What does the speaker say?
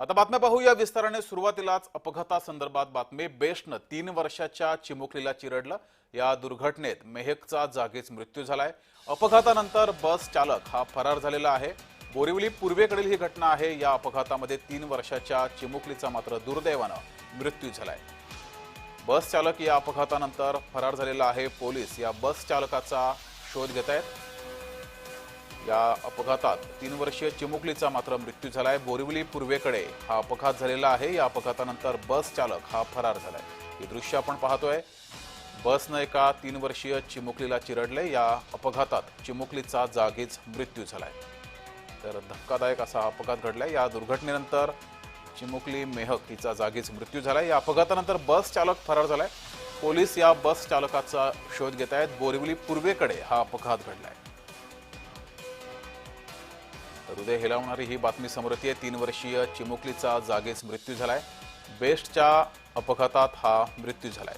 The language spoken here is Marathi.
आता बातम्या पाहूया. विस्ताराने सुरुवातीलाच अपघातासंदर्भात बातमी. बेस्टनं तीन वर्षाच्या चिमुकलीला चिरडलं. या दुर्घटनेत मेहकचा जागीच मृत्यू झालाय. अपघातानंतर बस चालक हा फरार झालेला आहे. बोरिवली पूर्वेकडील ही घटना आहे. या अपघातामध्ये तीन वर्षाच्या चिमुकलीचा मात्र दुर्दैवानं मृत्यू झालाय. बस चालक या अपघातानंतर फरार झालेला आहे. पोलीस या बस चालकाचा शोध घेत आहेत या अपघातात तीन वर्षीय चिमुकलीचा मात्र मृत्यू झालाय. बोरिवली पूर्वेकडे हा अपघात झालेला आहे. या अपघातानंतर बस चालक हा फरार झालाय. हे दृश्य आपण पाहतोय. बसनं एका तीन वर्षीय चिमुकलीला चिरडले या अपघातात चिमुकलीचा जागीच मृत्यू झालाय. तर धक्कादायक असा अपघात घडलाय. या दुर्घटनेनंतर चिमुकली मेहक हिचा जागीच मृत्यू झालाय. या अपघातानंतर बस चालक फरार झालाय. पोलीस या बस चालकाचा शोध घेत आहेत बोरिवली पूर्वेकडे हा अपघात घडलाय. हृदय हेलावणारी ही बातमी समोर येते. तीन वर्षीय चिमुकलीचा जागीच मृत्यू झालाय. बेस्टच्या अपघातात हा मृत्यू झालाय.